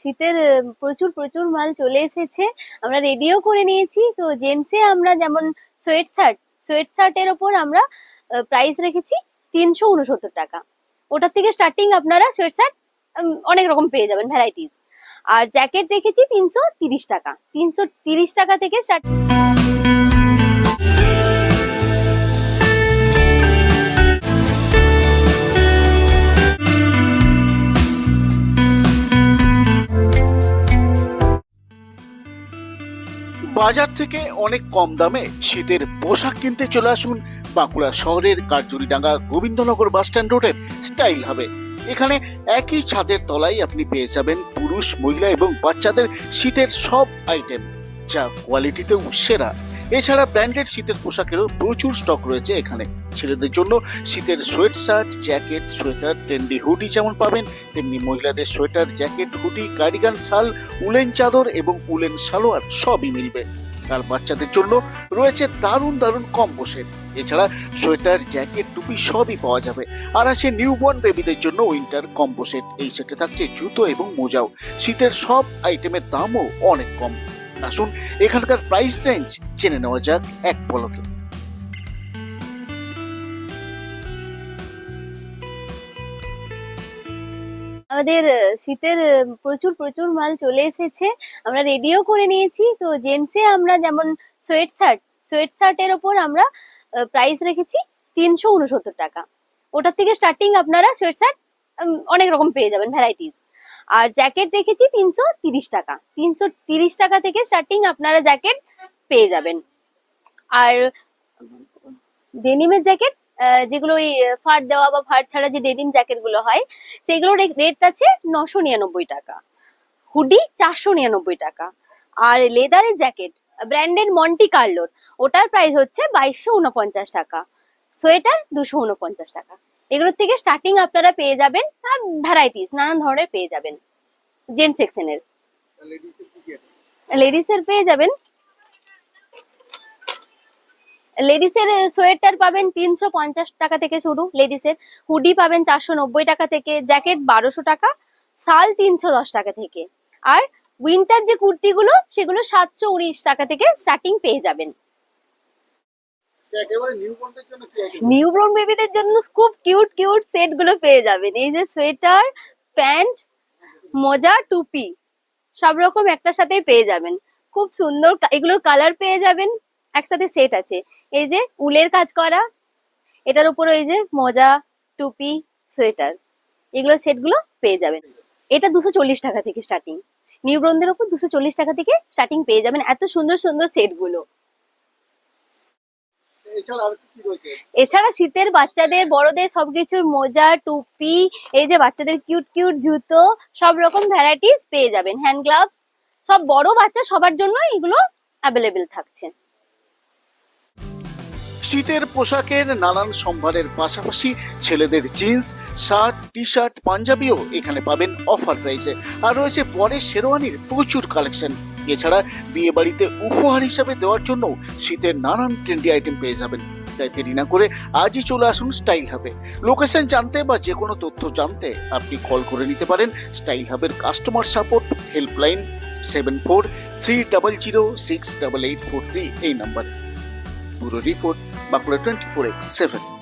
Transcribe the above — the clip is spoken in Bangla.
শীতের প্রচুর প্রচুর মাল চলে এসেছে। আমরা রেডিও করে নিয়েছি। তো জেন্টসে আমরা যেমন সোয়েট শার্ট সোয়েট শার্টের ওপর আমরা প্রাইস রেখেছি তিনশো উনসত্তর টাকা। ওটার থেকে স্টার্টিং আপনারা সোয়েট শার্ট অনেক রকম পেয়ে যাবেন ভ্যারাইটিস আর জ্যাকেট রেখেছি তিনশো তিরিশ টাকা। তিনশো তিরিশ টাকা থেকে স্টার্ট বাজার থেকে অনেক কম দামে শীতের পোশাক কিনতে চলে আসুন বাঁকুড়া শহরের কার্জুরিডাঙ্গা গোবিন্দনগর বাস স্ট্যান্ড রোডের স্টাইল হবে। এখানে একই ছাদের তলায় আপনি পেয়ে যাবেন পুরুষ, মহিলা এবং বাচ্চাদের শীতের সব আইটেম যা কোয়ালিটিতেও সেরা। এছাড়া ব্র্যান্ডেড শীতের পোশাকেরও প্রচুর স্টক রয়েছে এখানে। ছেলেদের জন্য শীতের sweat shirt jacket sweater trendy hoodie যেমন পাবেন, তেমনি মহিলাদের সোয়েটার জ্যাকেট হুডি কার্ডিগান শাল উলেন চাদর এবং উলেন সালোয়ার সবই মিলবে। আর বাচ্চাদের জন্য রয়েছে দারুণ দারুণ কম্বো সেট এছাড়া সোয়েটার জ্যাকেট টুপি সবই পাওয়া যাবে। আর আছে নিউবর্ন বেবিদের জন্য উইন্টার কম্বো সেট এই সেটে থাকছে জুতো এবং মোজাও। শীতের সব আইটেমের দামও অনেক কম। আসুন, এখানকার প্রাইস রেঞ্জ জেনে নেওয়া যাক এক পলকে। আমাদের শীতের প্রচুর প্রচুর মাল চলে এসেছে। আমরা রেডিও করে নিয়েছি। তো জেন্টসে আমরা যেমন সোয়েট শার্ট সোয়েট শার্টের ওপর আমরা প্রাইস রেখেছি তিনশো উনসত্তর টাকা। ওটার থেকে স্টার্টিং আপনারা সোয়েট শার্ট অনেক রকম পেয়ে যাবেন ভ্যারাইটিস আর জ্যাকেট দেখেছি তিনশো তিরিশ টাকা। তিনশো তিরিশ টাকা থেকে স্টার্টিং আপনারা জ্যাকেট পেয়ে যাবেন। আর ডেনিমের জ্যাকেট যেগুলো ওই ফাড় দেওয়া বা ফাড় ছাড়া যে ডেনিম জ্যাকেটগুলো হয়, সেগুলোর রেট আছে নশো নিরানব্বই টাকা। হুডি চারশো নিরানব্বই টাকা। আর লেদারের জ্যাকেট ব্র্যান্ডেড মন্টি কার্লোর ওটার প্রাইস হচ্ছে বাইশশো উনপঞ্চাশ টাকা। সোয়েটার দুশো উনপঞ্চাশ টাকা। এগুলোর থেকে স্টার্টিং আপনারা পেয়ে যাবেন ভ্যারাইটিস নানান ধরনের পেয়ে যাবেন জেন্টস সেকশনের লেডিসের পেয়ে যাবেন। লেডিসের সোয়েটার পাবেন তিনশো পঞ্চাশ টাকা থেকে শুরু লেডিসের হুডি পাবেন চারশো নব্বই টাকা থেকে জ্যাকেট বারোশো টাকা, শাল তিনশো দশ টাকা থেকে। আর উইন্টার যে কুর্তিগুলো, সেগুলো সাতশো উনিশ টাকা থেকে স্টার্টিং পেয়ে যাবেন। একেবারে নিউবর্নদের জন্য কি আইটেম নিউ ব্রন বেবিদের জন্য খুব কিউট কিউট সেটগুলো পেয়ে যাবেন। এই যে সোয়েটার প্যান্ট মোজা, টুপি, সব রকম একটার সাথেই পেয়ে যাবেন। খুব সুন্দর এগুলোর কালার পেয়ে যাবেন, একসাথে সেট আছে। এই যে উলের কাজ করা, এটার উপর এই যে মোজা, টুপি সোয়েটার এগুলোর সেটগুলো পেয়ে যাবেন। এটা দুশো চল্লিশ টাকা থেকে স্টার্টিং নিউ ব্রনদের উপর দুশো চল্লিশ টাকা থেকে স্টার্টিং পেয়ে যাবেন। এত সুন্দর সুন্দর সেটগুলো। এছাড়া আর কি রয়েছে? এছাড়া শীতের বাচ্চাদের বড়দের সবকিছুর মোজা টুপি এই যে বাচ্চাদের কিউট কিউট জুতো সব রকম ভ্যারাইটিস পেয়ে যাবেন। হ্যান্ড গ্লাভ সব বড় বাচ্চা সবার জন্য এগুলো অ্যাভেলেবেল থাকছে। শীতের পোশাকের নানান সম্ভারের পাশাপাশি ছেলেদের জিন্স শার্ট টি শার্ট পাঞ্জাবিও এখানে পাবেন অফার প্রাইসে আর রয়েছে পরের শেরওয়ানির প্রচুর কালেকশন এছাড়া বিয়ে বাড়িতে উপহার হিসাবে দেওয়ার জন্য শীতের নানান ট্রেন্ডি আইটেম পেয়ে যাবেন। তাই দেরি না করে আজই চলে আসুন স্টাইল হাবে। লোকেশন জানতে বা যে কোনো তথ্য জানতে আপনি কল করে নিতে পারেন style হাবের customer support helpline seven four three double zero six double eight four three এই নাম্বারে bureau report Bankura twenty four x seven